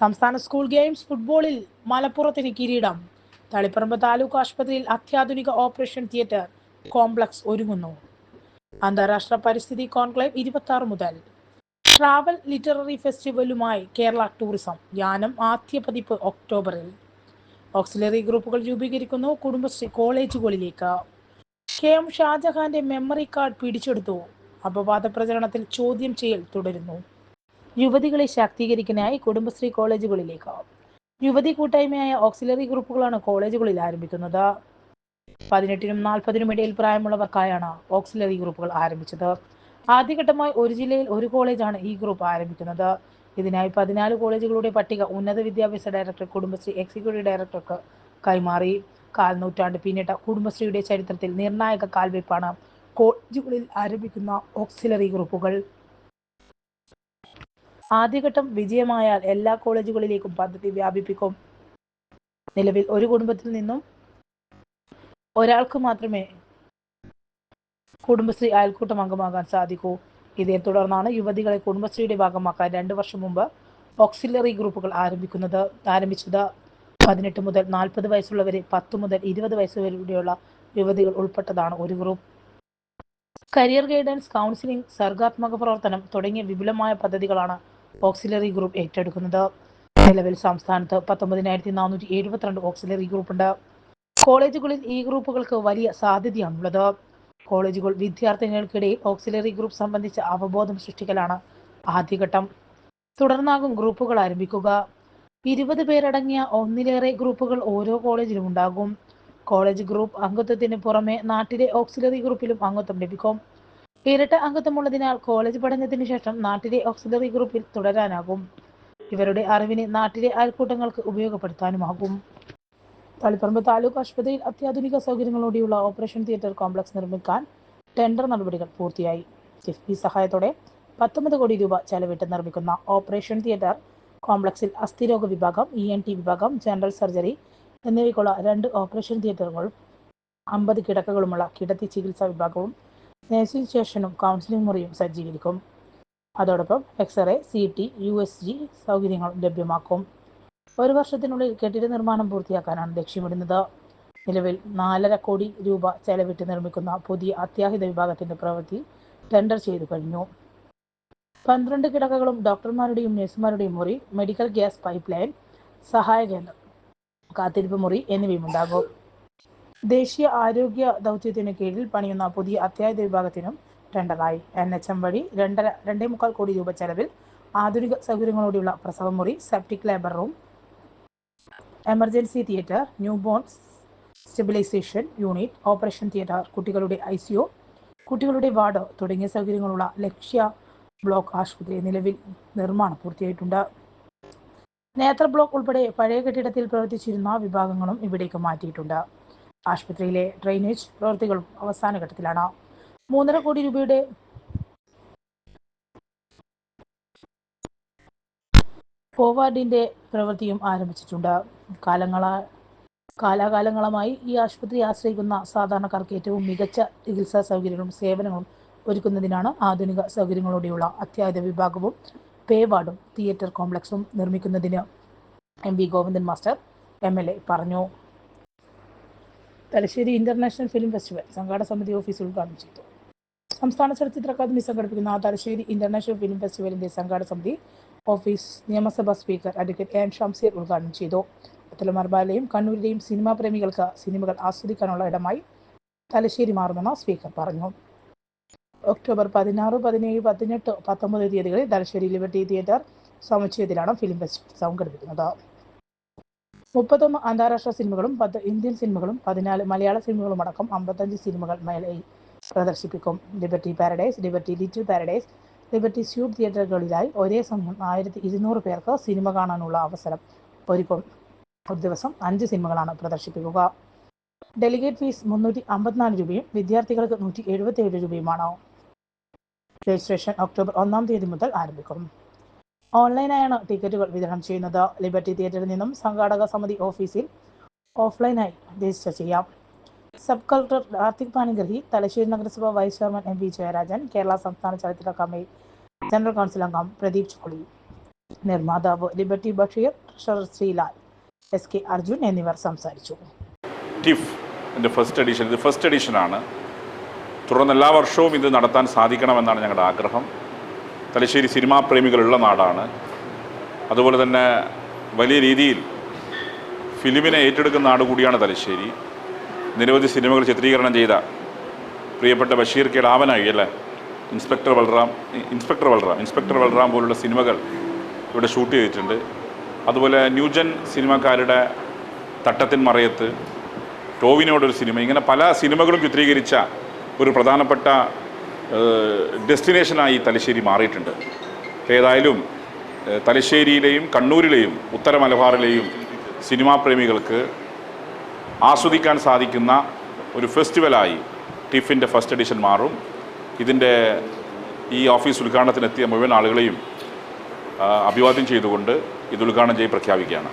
സംസ്ഥാന school games ഫുട്ബോളിൽ മലപ്പുറത്തിന് കിരീടം. തളിപ്പറമ്പ് താലൂക്ക് ആശുപത്രിയിൽ അത്യാധുനിക ഓപ്പറേഷൻ തിയേറ്റർ കോംപ്ലക്സ് ഒരുങ്ങുന്നു. അന്താരാഷ്ട്ര പരിസ്ഥിതി കോൺക്ലേവ് ഇരുപത്തി ആറ് മുതൽ. ട്രാവൽ ലിറ്റററി ഫെസ്റ്റിവലുമായി കേരള ടൂറിസം യാനം ആദ്യ പതിപ്പ് ഒക്ടോബറിൽ. ഓക്സിലറി ഗ്രൂപ്പുകൾ രൂപീകരിക്കുന്നു കുടുംബശ്രീ കോളേജുകളിലേക്ക്. കെ എം ഷാജഹാന്റെ മെമ്മറി കാർഡ് പിടിച്ചെടുത്തു. അപവാദ പ്രചരണത്തിൽ ചോദ്യം ചെയ്യൽ തുടരുന്നു. യുവതികളെ ശാക്തീകരിക്കാനായി കുടുംബശ്രീ കോളേജുകളിലേക്ക് യുവതി കൂട്ടായ്മയായ ഓക്സിലറി ഗ്രൂപ്പുകളാണ് കോളേജുകളിൽ ആരംഭിക്കുന്നത്. പതിനെട്ടിനും നാൽപ്പതിനും ഇടയിൽ പ്രായമുള്ളവർക്കായാണ് ഓക്സിലറി ഗ്രൂപ്പുകൾ ആരംഭിച്ചത്. ആദ്യഘട്ടമായി ഒരു ജില്ലയിൽ ഒരു കോളേജാണ് ഈ ഗ്രൂപ്പ് ആരംഭിക്കുന്നത്. ഇതിനായി പതിനാല് കോളേജുകളുടെ പട്ടിക ഉന്നത വിദ്യാഭ്യാസ ഡയറക്ടർ കുടുംബശ്രീ എക്സിക്യൂട്ടീവ് ഡയറക്ടർക്ക് കൈമാറി. കാൽ നൂറ്റാണ്ട് പിന്നിട്ട കുടുംബശ്രീയുടെ ചരിത്രത്തിൽ നിർണായക കാൽവയ്പാണ് കോളേജുകളിൽ ആരംഭിക്കുന്ന ഓക്സിലറി ഗ്രൂപ്പുകൾ. ആദ്യഘട്ടം വിജയമായാൽ എല്ലാ കോളേജുകളിലേക്കും പദ്ധതി വ്യാപിപ്പിക്കും. നിലവിൽ ഒരു കുടുംബത്തിൽ നിന്നും ഒരാൾക്ക് മാത്രമേ കുടുംബശ്രീ അയൽക്കൂട്ടം അംഗമാകാൻ സാധിക്കൂ. ഇതേ തുടർന്നാണ് യുവതികളെ കുടുംബശ്രീയുടെ ഭാഗമാക്കാൻ രണ്ടു വർഷം മുമ്പ് ഓക്സിലറി ഗ്രൂപ്പുകൾ ആരംഭിക്കുന്നത്. ആരംഭിച്ചത് പതിനെട്ട് മുതൽ നാൽപ്പത് വയസ്സുള്ളവരെ പത്ത് മുതൽ ഇരുപത് വയസ്സുവരെയുള്ള യുവതികൾ ഉൾപ്പെട്ടതാണ് ഒരു ഗ്രൂപ്പ്. കരിയർ ഗൈഡൻസ് കൗൺസിലിംഗ് സർഗാത്മക പ്രവർത്തനം തുടങ്ങിയ വിപുലമായ പദ്ധതികളാണ് ഓക്സിലറി ഗ്രൂപ്പ് ഏറ്റെടുക്കുന്നത്. നിലവിൽ സംസ്ഥാനത്ത് പത്തൊമ്പതിനായിരത്തി നാനൂറ്റി എഴുപത്തിരണ്ട് ഓക്സിലറി ഗ്രൂപ്പുണ്ട്. കോളേജുകളിൽ ഈ ഗ്രൂപ്പുകൾക്ക് വലിയ സാധ്യതയാണുള്ളത്. കോളേജുകൾ വിദ്യാർത്ഥികൾക്കിടയിൽ ഓക്സിലറി ഗ്രൂപ്പ് സംബന്ധിച്ച അവബോധം സൃഷ്ടിക്കലാണ് ആദ്യഘട്ടം. തുടർന്നാകും ഗ്രൂപ്പുകൾ ആരംഭിക്കുക. ഇരുപത് പേരടങ്ങിയ ഒന്നിലേറെ ഗ്രൂപ്പുകൾ ഓരോ കോളേജിലും ഉണ്ടാകും. കോളേജ് ഗ്രൂപ്പ് അംഗത്വത്തിന് പുറമെ നാട്ടിലെ ഓക്സിലറി ഗ്രൂപ്പിലും അംഗത്വം ലഭിക്കും. ഇരട്ട അംഗത്വമുള്ളതിനാൽ കോളേജ് പഠനത്തിന് ശേഷം നാട്ടിലെ ഓക്സിലറി ഗ്രൂപ്പിൽ തുടരാനാകും. ഇവരുടെ അറിവിനെ നാട്ടിലെ അയൽക്കൂട്ടങ്ങൾക്ക് ഉപയോഗപ്പെടുത്താനുമാകും. തളിപ്പറമ്പ് താലൂക്ക് ആശുപത്രിയിൽ അത്യാധുനിക സൗകര്യങ്ങളോടെയുള്ള ഓപ്പറേഷൻ തിയേറ്റർ കോംപ്ലക്സ് നിർമ്മിക്കാൻ ടെൻഡർ നടപടികൾ പൂർത്തിയായി. കിഫ്ബി സഹായത്തോടെ പത്തൊമ്പത് കോടി രൂപ ചെലവിട്ട് നിർമ്മിക്കുന്ന ഓപ്പറേഷൻ തിയേറ്റർ കോംപ്ലക്സിൽ അസ്ഥിരോഗ വിഭാഗം ഇ എൻ ടി വിഭാഗം ജനറൽ സർജറി എന്നിവയ്ക്കുള്ള രണ്ട് ഓപ്പറേഷൻ തിയേറ്ററുകളും അമ്പത് കിടക്കകളുമുള്ള കിടത്തി ചികിത്സാ വിഭാഗവും നഴ്സിംഗ് സ്റ്റേഷനും കൗൺസിലിംഗ് മുറിയും സജ്ജീകരിക്കും. അതോടൊപ്പം X ray C T U S G സൗകര്യങ്ങളും ലഭ്യമാക്കും. ഒരു വർഷത്തിനുള്ളിൽ കെട്ടിട നിർമ്മാണം പൂർത്തിയാക്കാനാണ് ലക്ഷ്യമിടുന്നത്. നിലവിൽ നാലര കോടി രൂപ ചെലവിട്ട് നിർമ്മിക്കുന്ന പുതിയ അത്യാഹിത വിഭാഗത്തിന്റെ പ്രവൃത്തി ടെൻഡർ ചെയ്തു കഴിഞ്ഞു. പന്ത്രണ്ട് കിടക്കകളും ഡോക്ടർമാരുടെയും നഴ്സുമാരുടെയും മുറി മെഡിക്കൽ ഗ്യാസ് പൈപ്പ് ലൈൻ സഹായ കേന്ദ്രം കാത്തിരിപ്പ് മുറി എന്നിവയും ഉണ്ടാകും ദേശീയ ആരോഗ്യ ദൗത്യത്തിന് കീഴിൽ പണിയുന്ന പുതിയ അത്യാഹിത വിഭാഗത്തിനും ടെണ്ടറായി എൻ എച്ച് എം വഴി രണ്ടര രണ്ടേ മുക്കാൽ കോടി രൂപ ചെലവിൽ ആധുനിക സൗകര്യങ്ങളോടെയുള്ള പ്രസവ മുറി septic labour room emergency theatre newborns stabilisation unit operation theatre കുട്ടികളുടെ ഐ സിഒ കുട്ടികളുടെ വാർഡ് തുടങ്ങിയ സൗകര്യങ്ങളുള്ള ലക്ഷ്യ ബ്ലോക്ക് ആശുപത്രി നിലവിൽ നിർമ്മാണം പൂർത്തിയായിട്ടുണ്ട്. നേത്ര ബ്ലോക്ക് ഉൾപ്പെടെ പഴയ കെട്ടിടത്തിൽ പ്രവർത്തിച്ചിരുന്ന വിഭാഗങ്ങളും ഇവിടേക്ക് മാറ്റിയിട്ടുണ്ട്. ആശുപത്രിയിലെ ഡ്രെയിനേജ് പ്രവൃത്തികളും അവസാന ഘട്ടത്തിലാണ്. മൂന്നര കോടി രൂപയുടെ കോവാർഡിന്റെ പ്രവൃത്തിയും ആരംഭിച്ചിട്ടുണ്ട്. കാലങ്ങളാ കാലാകാലങ്ങളമായി ഈ ആശുപത്രി ആശ്രയിക്കുന്ന സാധാരണക്കാർക്ക് ഏറ്റവും മികച്ച ചികിത്സാ സൗകര്യങ്ങളും സേവനങ്ങളും ഒരുക്കുന്നതിനാണ് ആധുനിക സൗകര്യങ്ങളോടെയുള്ള അത്യാഹിത വിഭാഗവും പേ വാർഡും തിയേറ്റർ കോംപ്ലക്സും നിർമ്മിക്കുന്നതിന് M V Govindan master M L A പറഞ്ഞു. തലശ്ശേരി ഇന്റർനാഷണൽ ഫിലിം ഫെസ്റ്റിവൽ സംഘാടക സമിതി ഓഫീസ് ഉദ്ഘാടനം ചെയ്തു. സംസ്ഥാന ചലച്ചിത്ര അക്കാദമി സംഘടിപ്പിക്കുന്ന തലശ്ശേരി ഇന്റർനാഷണൽ ഫിലിം ഫെസ്റ്റിവലിന്റെ സംഘാടക സമിതി ഓഫീസ് നിയമസഭാ സ്പീക്കർ അഡ്വക്കേറ്റ് എൻ ഷംസീർ ഉദ്ഘാടനം ചെയ്തു. അത്തലമർബാലയും കണ്ണൂരിലെയും സിനിമാ പ്രേമികൾക്ക് സിനിമകൾ ആസ്വദിക്കാനുള്ള ഇടമായി തലശ്ശേരി മാറുമെന്ന് സ്പീക്കർ പറഞ്ഞു. ഒക്ടോബർ പതിനാറ് പതിനേഴ് പതിനെട്ട് പത്തൊമ്പത് തീയതികളിൽ തലശ്ശേരി ലിബർട്ടി തിയേറ്റർ സമുച്ചയത്തിലാണ് ഫിലിം ഫെസ്റ്റിവൽ സംഘടിപ്പിക്കുന്നത്. മുപ്പത്തൊന്ന് അന്താരാഷ്ട്ര സിനിമകളും പത്ത് ഇന്ത്യൻ സിനിമകളും പതിനാല് മലയാള സിനിമകളും അടക്കം അമ്പത്തഞ്ച് സിനിമകൾ മേളയിൽ പ്രദർശിപ്പിക്കും. Liberty Paradise Liberty Little Paradise Liberty Suite തിയേറ്ററുകളിലായി ഒരേ സമയം ആയിരത്തി ഇരുന്നൂറ് പേർക്ക് സിനിമ കാണാനുള്ള അവസരം ഒരുക്കും. ഒരു ദിവസം അഞ്ച് സിനിമകളാണ് പ്രദർശിപ്പിക്കുക. ഡെലിഗേറ്റ് ഫീസ് മുന്നൂറ്റി അമ്പത്തിനാല് രൂപയും വിദ്യാർത്ഥികൾക്ക് നൂറ്റി എഴുപത്തി ഏഴ് രൂപയുമാണ്. രജിസ്ട്രേഷൻ ഒക്ടോബർ ഒന്നാം തീയതി മുതൽ ആരംഭിക്കും. ഓൺലൈനായാണ് ടിക്കറ്റുകൾ വിതരണം ചെയ്യുന്നത്. ലിബർട്ടി തിയേറ്ററിൽ നിന്നും സംഘാടക സമിതി ഓഫീസിൽ ഓഫ്ലൈനായി രജിസ്റ്റർ ചെയ്യാം. സബ് കളക്ടർ കാർത്തിക് പാനിഗ്രഹി തലശ്ശേരി നഗരസഭ vice chairman M V Jayarajan Kerala സംസ്ഥാന ചലച്ചിത്ര കമ്മിറ്റി ജനറൽ കൗൺസിൽ അംഗം പ്രദീപ് ചോളി നിർമ്മാതാവ് Liberty Basheer treasurer Sreelal S K Arjun എന്നിവർ സംസാരിച്ചു. ടിഫ് ഫസ്റ്റ് എഡിഷൻ ഇത് ഫസ്റ്റ് എഡിഷനാണ് തുടർന്ന് എല്ലാ വർഷവും ഇത് നടത്താൻ സാധിക്കണമെന്നാണ് ഞങ്ങളുടെ ആഗ്രഹം. തലശ്ശേരി സിനിമാ പ്രേമികളുള്ള നാടാണ്. അതുപോലെ തന്നെ വലിയ രീതിയിൽ ഫിലിമിനെ ഏറ്റെടുക്കുന്ന നാട് കൂടിയാണ് തലശ്ശേരി. നിരവധി സിനിമകൾ ചിത്രീകരണം ചെയ്ത പ്രിയപ്പെട്ട ബഷീർ കെ ലാവനായി അല്ലേ? Inspector Balram Inspector Balram Inspector Balram പോലുള്ള സിനിമകൾ ഇവിടെ ഷൂട്ട് ചെയ്തിട്ടുണ്ട്. അതുപോലെ ന്യൂജൻ സിനിമക്കാരുടെ തട്ടത്തിൻ മറയത്ത് ടോവിനോടൊരു സിനിമ ഇങ്ങനെ പല സിനിമകളും ചിത്രീകരിച്ച ഒരു പ്രധാനപ്പെട്ട ഡെസ്റ്റിനേഷനായി തലശ്ശേരി മാറിയിട്ടുണ്ട്. ഏതായാലും തലശ്ശേരിയിലെയും കണ്ണൂരിലെയും ഉത്തര മലബാറിലെയും സിനിമാ പ്രേമികൾക്ക് ആസ്വദിക്കാൻ സാധിക്കുന്ന ഒരു ഫെസ്റ്റിവലായി ടിഫിന്റെ ഫസ്റ്റ് എഡിഷൻ മാറും. ഇതിന്റെ ഈ ഓഫീസ് ഉദ്ഘാടനത്തിനെത്തിയ മുഴുവൻ ആളുകളെയും അഭിവാദ്യം ചെയ്തുകൊണ്ട് ഇത് ഉദ്ഘാടനം ചെയ്ത് പ്രഖ്യാപിക്കുകയാണ്.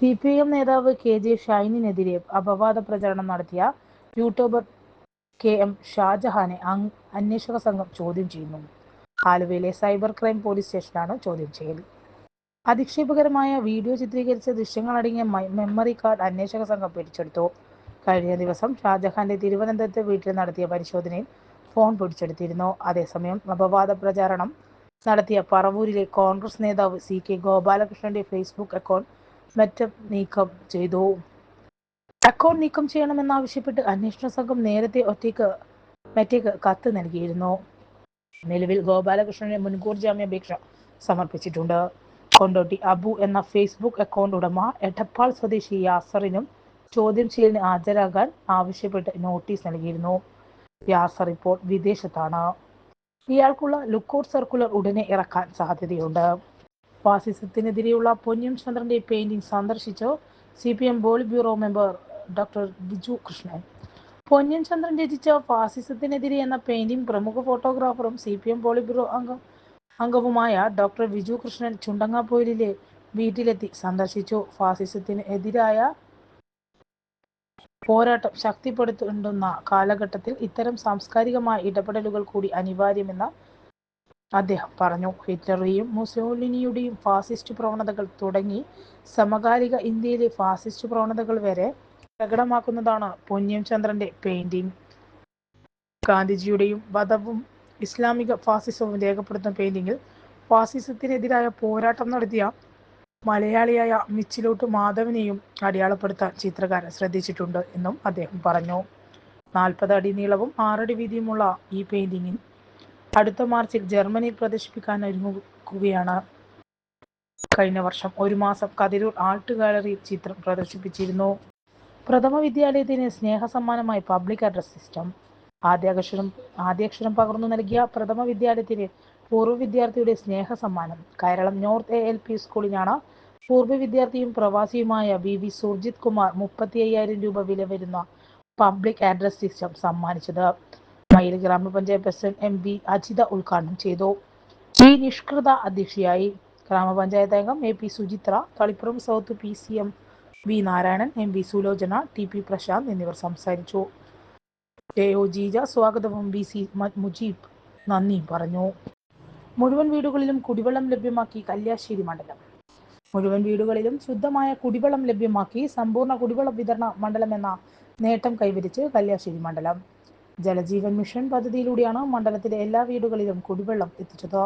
സി പി എം നേതാവ് കെ ജെ ഷൈനിനെതിരെ അപവാദ പ്രചരണം നടത്തിയ യൂട്യൂബർ കെ എം ഷാജഹാനെ അന്വേഷക സംഘം ചോദ്യം ചെയ്യുന്നു. ആലുവയിലെ സൈബർ ക്രൈം പോലീസ് സ്റ്റേഷനാണ് ചോദ്യം ചെയ്യൽ. അധിക്ഷേപകരമായ വീഡിയോ ചിത്രീകരിച്ച ദൃശ്യങ്ങളടങ്ങിയ മെമ്മറി കാർഡ് അന്വേഷക സംഘം പിടിച്ചെടുത്തു. കഴിഞ്ഞ ദിവസം ഷാജഹാന്റെ തിരുവനന്തപുരത്തെ വീട്ടിൽ നടത്തിയ പരിശോധനയിൽ ഫോൺ പിടിച്ചെടുത്തിരുന്നു. അതേസമയം അപവാദ പ്രചാരണം നടത്തിയ പറവൂരിലെ കോൺഗ്രസ് നേതാവ് സി കെ ഗോപാലകൃഷ്ണന്റെ ഫേസ്ബുക്ക് അക്കൗണ്ട് മെറ്റ നീക്കം ചെയ്തു. അക്കൗണ്ട് നീക്കം ചെയ്യണമെന്നാവശ്യപ്പെട്ട് അന്വേഷണ സംഘം നേരത്തെ ഒറ്റയ്ക്ക് മറ്റേക്ക് കത്ത് നൽകിയിരുന്നു. നിലവിൽ ഗോപാലകൃഷ്ണന് മുൻകൂർ ജാമ്യാപേക്ഷ സമർപ്പിച്ചിട്ടുണ്ട്. കൊണ്ടോട്ടി അബു എന്ന ഫേസ്ബുക്ക് അക്കൗണ്ട് ഉടമ എടപ്പാൾ സ്വദേശി യാസറിനും ചോദ്യം ചെയ്യലിന് ഹാജരാകാൻ ആവശ്യപ്പെട്ട് നോട്ടീസ് നൽകിയിരുന്നു. യാസർ ഇപ്പോൾ വിദേശത്താണ്. ഇയാൾക്കുള്ള ലുക്കൌട്ട് സർക്കുലർ ഉടനെ ഇറക്കാൻ സാധ്യതയുണ്ട്. ഫാസിസത്തിനെതിരെയുള്ള പൊന്നിയം ചന്ദ്രന്റെ പെയിന്റിംഗ് സന്ദർശിച്ചു C P M politburo member doctor Biju Krishnan. Ponniyan Chandran രചിച്ച ഫാസിസത്തിനെതിരെ എന്ന പെയിന്റിംഗ് പ്രമുഖ ഫോട്ടോഗ്രാഫറും സി പി എം ബോളി ബ്യൂറോ അംഗം അംഗവുമായ ഡോക്ടർ വിജു കൃഷ്ണൻ ചുണ്ടങ്ങാപ്പൊയിലിലെ വീട്ടിലെത്തി സന്ദർശിച്ചു. ഫാസിസത്തിന് എതിരായ പോരാട്ടം ശക്തിപ്പെടുത്തുന്ന കാലഘട്ടത്തിൽ ഇത്തരം സാംസ്കാരികമായ ഇടപെടലുകൾ കൂടി അനിവാര്യമെന്ന് അദ്ദേഹം പറഞ്ഞു. ഹിറ്റ്ലറുടെയും മുസോളിനിയുടെയും ഫാസിസ്റ്റ് പ്രവണതകൾ തുടങ്ങി സമകാലിക ഇന്ത്യയിലെ ഫാസിസ്റ്റ് പ്രവണതകൾ വരെ പ്രകടമാക്കുന്നതാണ് പൊന്നിയം ചന്ദ്രന്റെ പെയിന്റിംഗ് ഗാന്ധിജിയുടെയും വധവും ഇസ്ലാമിക ഫാസിസവും രേഖപ്പെടുത്തുന്ന പെയിന്റിങ്ങിൽ ഫാസിസത്തിനെതിരായ പോരാട്ടം നടത്തിയ മലയാളിയായ മിച്ചിലോട്ട് മാധവനെയും അടയാളപ്പെടുത്താൻ ചിത്രകാരൻ ശ്രദ്ധിച്ചിട്ടുണ്ട് എന്നും അദ്ദേഹം പറഞ്ഞു. നാൽപ്പത് അടി നീളവും ആറടി വീതിയുമുള്ള ഈ പെയിന്റിങ്ങിൽ അടുത്ത മാർച്ചിൽ ജർമ്മനിയിൽ പ്രദർശിപ്പിക്കാൻ ഒരുങ്ങുകയാണ് കഴിഞ്ഞ വർഷം ഒരു മാസം കതിരൂർ ആർട്ട് ഗാലറി ചിത്രം പ്രദർശിപ്പിച്ചിരുന്നു. പ്രഥമ വിദ്യാലയത്തിന് സ്നേഹസമ്മാനമായി പബ്ലിക് അഡ്രസ് സിസ്റ്റം. ആദ്യാക്ഷരം ആദ്യാക്ഷരം പകർന്നു നൽകിയ പ്രഥമ വിദ്യാലയത്തിന് പൂർവ വിദ്യാർത്ഥിയുടെ സ്നേഹ സമ്മാനം Keralam north A L P സ്കൂളിനാണ് പൂർവ വിദ്യാർത്ഥിയും പ്രവാസിയുമായ വി വി സുർജിത് കുമാർ മുപ്പത്തി അയ്യായിരം രൂപ വില വരുന്ന പബ്ലിക് അഡ്രസ് സിസ്റ്റം സമ്മാനിച്ചത്. മയിൽ ഗ്രാമപഞ്ചായത്ത് പ്രസിഡന്റ് എം വി അജിത ഉദ്ഘാടനം ചെയ്തു. പി നിഷ്കൃത അധ്യക്ഷയായി ഗ്രാമപഞ്ചായത്ത് അംഗം A P Suchitra Thalippuram south P C M V Narayanan M V Sulochana T P Prashanth എന്നിവർ സംസാരിച്ചു. എ ഒ ജീജ സ്വാഗതവും വി സി മുജീബ് നന്ദി പറഞ്ഞു. മുഴുവൻ വീടുകളിലും കുടിവെള്ളം ലഭ്യമാക്കി കല്യാശ്ശേരി മണ്ഡലം. മുഴുവൻ വീടുകളിലും ശുദ്ധമായ കുടിവെള്ളം ലഭ്യമാക്കി സമ്പൂർണ കുടിവെള്ള വിതരണ മണ്ഡലം എന്ന നേട്ടം കൈവരിച്ച് കല്യാശ്ശേരി മണ്ഡലം. ജലജീവൻ മിഷൻ പദ്ധതിയിലൂടെയാണ് മണ്ഡലത്തിലെ എല്ലാ വീടുകളിലും കുടിവെള്ളം എത്തിച്ചത്.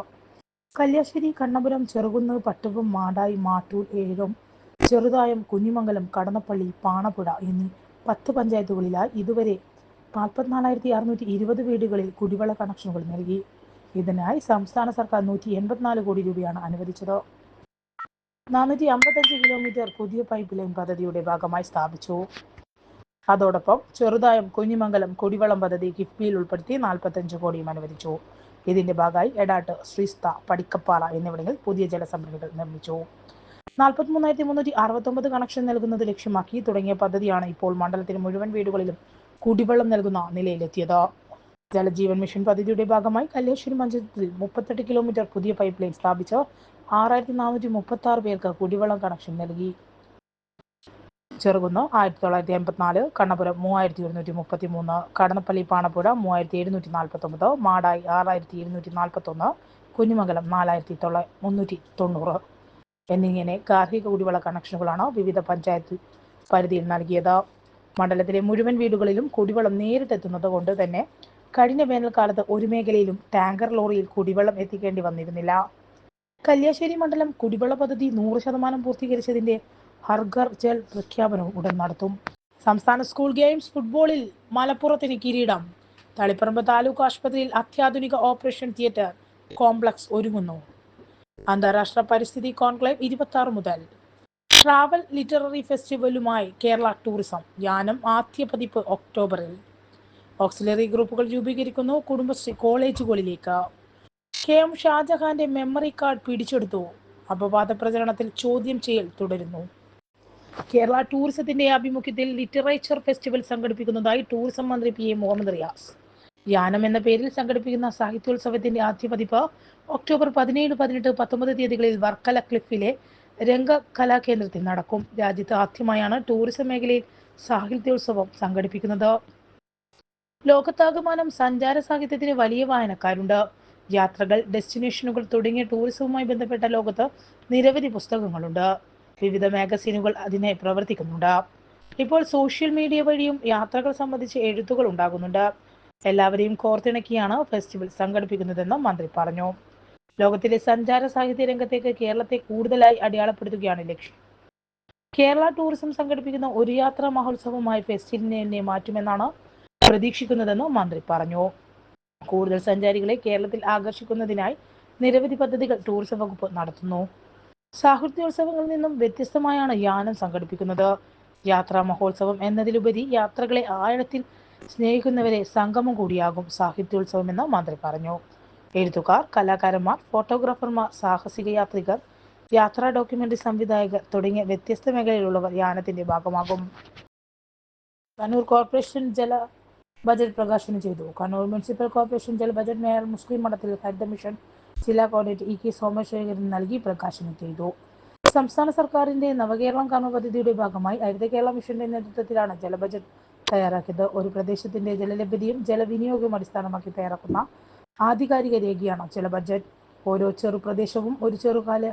കല്യാശ്ശേരി കണ്ണപുരം ചെറുകുന്ന് പട്ടുവും മാടായി മാട്ടൂർ ഏഴും ചെറുതായം കുഞ്ഞിമംഗലം കടന്നപ്പള്ളി പാണപ്പുഴ എന്നീ പത്ത് പഞ്ചായത്തുകളിലായി ഇതുവരെ നാൽപ്പത്തിനാലായിരത്തി അറുന്നൂറ്റി ഇരുപത് വീടുകളിൽ കുടിവെള്ള കണക്ഷനുകൾ നൽകി. ഇതിനായി സംസ്ഥാന സർക്കാർ നൂറ്റി എൺപത്തിനാല് കോടി രൂപയാണ് അനുവദിച്ചത്. നാനൂറ്റി അമ്പത്തഞ്ച് കിലോമീറ്റർ പുതിയ പൈപ്പ് ലൈൻ പദ്ധതിയുടെ ഭാഗമായി സ്ഥാപിച്ചു. അതോടൊപ്പം ചെറുതായം കുഞ്ഞിമംഗലം കുടിവെള്ളം പദ്ധതി കിഫ്ബിയിൽ ഉൾപ്പെടുത്തി നാൽപ്പത്തഞ്ച് കോടിയും അനുവദിച്ചു. ഇതിന്റെ ഭാഗമായി എടാട്ട് ശ്രീസ്ത പടിക്കപ്പാറ എന്നിവിടങ്ങളിൽ പുതിയ ജലസംഭരണികൾ നിർമ്മിച്ചു. നാൽപ്പത്തിമൂന്നായിരത്തി മുന്നൂറ്റി അറുപത്തൊമ്പത് കണക്ഷൻ നൽകുന്നത് ലക്ഷ്യമാക്കി തുടങ്ങിയ പദ്ധതിയാണ് ഇപ്പോൾ മണ്ഡലത്തിന് മുഴുവൻ വീടുകളിലും കുടിവെള്ളം നൽകുന്ന നിലയിലെത്തിയത്. ജലജീവൻ മിഷൻ പദ്ധതിയുടെ ഭാഗമായി കല്ലേശ്വരി മഞ്ചത്തിൽ മുപ്പത്തെട്ട് കിലോമീറ്റർ പുതിയ പൈപ്പ് ലൈൻ സ്ഥാപിച്ച് ആറായിരത്തി നാനൂറ്റി മുപ്പത്തി ആറ് പേർക്ക് കുടിവെള്ളം കണക്ഷൻ നൽകി. ചെറുകുന്ന് ആയിരത്തി തൊള്ളായിരത്തി എൺപത്തിനാല് കണ്ണപുരം മൂവായിരത്തി ഒരുന്നൂറ്റി മുപ്പത്തി മൂന്ന് കടന്നപ്പള്ളി പാണപ്പുഴ മൂവായിരത്തി എഴുന്നൂറ്റി നാൽപ്പത്തി ഒമ്പത് മാടായി ആറായിരത്തി ഇരുന്നൂറ്റി നാൽപ്പത്തി ഒന്ന് കുഞ്ഞുമംഗലം നാലായിരത്തി തൊള്ള മുന്നൂറ്റി തൊണ്ണൂറ് എന്നിങ്ങനെ ഗാർഹിക കുടിവെള്ള കണക്ഷനുകളാണ് വിവിധ പഞ്ചായത്ത് പരിധിയിൽ നൽകിയത്. മണ്ഡലത്തിലെ മുഴുവൻ വീടുകളിലും കുടിവെള്ളം നേരിട്ടെത്തുന്നത് കൊണ്ട് തന്നെ കഴിഞ്ഞ വേനൽക്കാലത്ത് ഒരു മേഖലയിലും ടാങ്കർ ലോറിയിൽ കുടിവെള്ളം എത്തിക്കേണ്ടി വന്നിരുന്നില്ല. കല്യാശ്ശേരി മണ്ഡലം കുടിവെള്ള പദ്ധതി നൂറ് ശതമാനം പൂർത്തീകരിച്ചതിന്റെ ഹർഘർ ജൽ പ്രഖ്യാപനവും ഉടൻ നടത്തും. സംസ്ഥാന സ്കൂൾ ഗെയിംസ് ഫുട്ബോളിൽ മലപ്പുറത്തിന് കിരീടം. തളിപ്പറമ്പ് താലൂക്ക് ആശുപത്രിയിൽ അത്യാധുനിക ഓപ്പറേഷൻ തിയേറ്റർ കോംപ്ലക്സ് ഒരുങ്ങുന്നു. അന്താരാഷ്ട്ര പരിസ്ഥിതി കോൺക്ലേവ് ഇരുപത്തി ആറ് മുതൽ. ട്രാവൽ ലിറ്റററി ഫെസ്റ്റിവലുമായി കേരള ടൂറിസം യാനം ആദ്യ പതിപ്പ് ഒക്ടോബറിൽ. ഓക്സിലറി ഗ്രൂപ്പുകൾ രൂപീകരിക്കുന്നു കുടുംബശ്രീ കോളേജുകളിലേക്ക്. കെ എം ഷാജഹാന്റെ മെമ്മറി കാർഡ് പിടിച്ചെടുത്തു. അപവാദ പ്രചരണത്തിൽ ചോദ്യം ചെയ്യൽ തുടരുന്നു. കേരള ടൂറിസത്തിന്റെ ആഭിമുഖ്യത്തിൽ ലിറ്ററേച്ചർ ഫെസ്റ്റിവൽ സംഘടിപ്പിക്കുന്നതായി ടൂറിസം മന്ത്രി പി എ മുഹമ്മദ് റിയാസ്. യാനം എന്ന പേരിൽ സംഘടിപ്പിക്കുന്ന സാഹിത്യോത്സവത്തിന്റെ ആദ്യ പതിപ്പ് ഒക്ടോബർ പതിനേഴ് പതിനെട്ട് പത്തൊമ്പത് തീയതികളിൽ വർക്കല ക്ലിഫിലെ രംഗ കലാകേന്ദ്രത്തിൽ നടക്കും. രാജ്യത്ത് ആദ്യമായാണ് ടൂറിസം മേഖലയിൽ സാഹിത്യോത്സവം സംഘടിപ്പിക്കുന്നത്. ലോകത്താകമാനം സഞ്ചാര സാഹിത്യത്തിന് വലിയ വായനക്കാരുണ്ട്. യാത്രകൾ ഡെസ്റ്റിനേഷനുകൾ തുടങ്ങിയ ടൂറിസവുമായി ബന്ധപ്പെട്ട ലോകത്ത് നിരവധി പുസ്തകങ്ങളുണ്ട്. വിവിധ മാഗസീനുകൾ അതിനെ പ്രവർത്തിക്കുന്നുണ്ട്. ഇപ്പോൾ സോഷ്യൽ മീഡിയ വഴിയും യാത്രകൾ സംബന്ധിച്ച് എഴുത്തുകൾ ഉണ്ടാകുന്നുണ്ട്. എല്ലാവരെയും കോർത്തിണക്കിയാണ് ഫെസ്റ്റിവൽ സംഘടിപ്പിക്കുന്നതെന്ന് മന്ത്രി പറഞ്ഞു. ലോകത്തിലെ സഞ്ചാര സാഹിത്യ രംഗത്തേക്ക് കേരളത്തെ കൂടുതലായി അടയാളപ്പെടുത്തുകയാണ് ലക്ഷ്യം. കേരള ടൂറിസം സംഘടിപ്പിക്കുന്ന ഒരു യാത്രാ മഹോത്സവമായി ഫെസ്റ്റിവലിനെ മാറ്റുമെന്നാണ് പ്രതീക്ഷിക്കുന്നതെന്ന് മന്ത്രി പറഞ്ഞു. കൂടുതൽ സഞ്ചാരികളെ കേരളത്തിൽ ആകർഷിക്കുന്നതിനായി നിരവധി പദ്ധതികൾ ടൂറിസം വകുപ്പ് നടത്തുന്നു. സാഹിത്യോത്സവങ്ങളിൽ നിന്നും വ്യത്യസ്തമായാണ് യാനം സംഘടിപ്പിക്കുന്നത്. യാത്രാ മഹോത്സവം എന്നതിലുപരി യാത്രകളെ ആഴത്തിൽ സ്നേഹിക്കുന്നവരെ സംഗമം കൂടിയാകും സാഹിത്യോത്സവം എന്ന് മന്ത്രി പറഞ്ഞു. എഴുത്തുകാർ കലാകാരന്മാർ ഫോട്ടോഗ്രാഫർമാർ സാഹസിക യാത്രികർ യാത്രാ ഡോക്യുമെന്ററി സംവിധായകർ തുടങ്ങിയ വ്യത്യസ്ത മേഖലയിലുള്ളവർ യാനത്തിന്റെ ഭാഗമാകും. കണ്ണൂർ കോർപ്പറേഷൻ ജല ബജറ്റ് പ്രകാശനം ചെയ്തു. കണ്ണൂർ മുനിസിപ്പൽ കോർപ്പറേഷൻ ജല budget mayor Muslih Madathil Haritha mission ജില്ലാ കോർഡിനേറ്റർ ഇ കെ സോമശേഖരൻ നൽകി പ്രകാശനം ചെയ്തു. സംസ്ഥാന സർക്കാരിന്റെ നവകേരളം കർമ്മ പദ്ധതിയുടെ ഭാഗമായി ഹരിത കേരള മിഷന്റെ നേതൃത്വത്തിലാണ് ജലബജറ്റ് തയ്യാറാക്കിയത്. ഒരു പ്രദേശത്തിന്റെ ജലലഭ്യതയും ജലവിനിയോഗവും അടിസ്ഥാനമാക്കി തയ്യാറാക്കുന്ന ആധികാരിക രേഖയാണ് ജലബജറ്റ്. ഓരോ ചെറുപ്രദേശവും ഒരു ചെറുകാല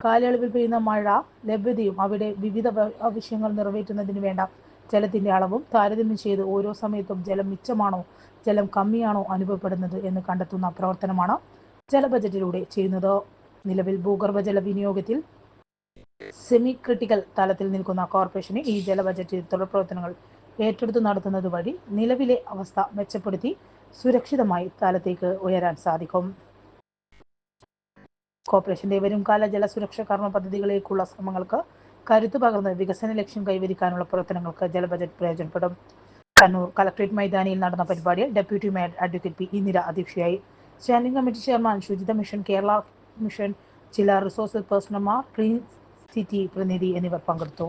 കാലയളവിൽ പെയ്യുന്ന മഴ ലഭ്യതയും അവിടെ വിവിധ ആവശ്യങ്ങൾ നിറവേറ്റുന്നതിന് വേണ്ട ജലത്തിന്റെ അളവും താരതമ്യം ചെയ്ത് ഓരോ സമയത്തും ജലം മിച്ചമാണോ ജലം കമ്മിയാണോ അനുഭവപ്പെടുന്നത് എന്ന് കണ്ടെത്തുന്ന പ്രവർത്തനമാണ് ജല ബജറ്റിലൂടെ ചെയ്യുന്നത്. നിലവിൽ ഭൂഗർഭ ജല വിനിയോഗത്തിൽ സെമി ക്രിട്ടിക്കൽ തലത്തിൽ നിൽക്കുന്ന കോർപ്പറേഷന് ഈ ജല ബജറ്റിൽ തുടർ പ്രവർത്തനങ്ങൾ ഏറ്റെടുത്ത് നടത്തുന്നത് വഴി നിലവിലെ അവസ്ഥ മെച്ചപ്പെടുത്തി സുരക്ഷിതമായി തലത്തേക്ക് ഉയരാൻ സാധിക്കും. കോർപ്പറേഷന്റെ വരുംകാല ജലസുരക്ഷ കർമ്മ പദ്ധതികളിലേക്കുള്ള ശ്രമങ്ങൾക്ക് കരുത്തു പകർന്ന് വികസന ലക്ഷ്യം കൈവരിക്കാനുള്ള പ്രവർത്തനങ്ങൾക്ക് ജല ബജറ്റ് പ്രയോജനപ്പെടും. കണ്ണൂർ കളക്ട്രേറ്റ് മൈതാനിയിൽ നടന്ന പരിപാടിയിൽ deputy mayor advocate P Indira അധ്യക്ഷയായി. Standing committee chairman Suchitwa mission Kerala mission ചില റിസോഴ്സ് പേഴ്സണർമാർ ക്ലീൻ സിറ്റി പ്രതിനിധി എന്നിവർ പങ്കെടുത്തു.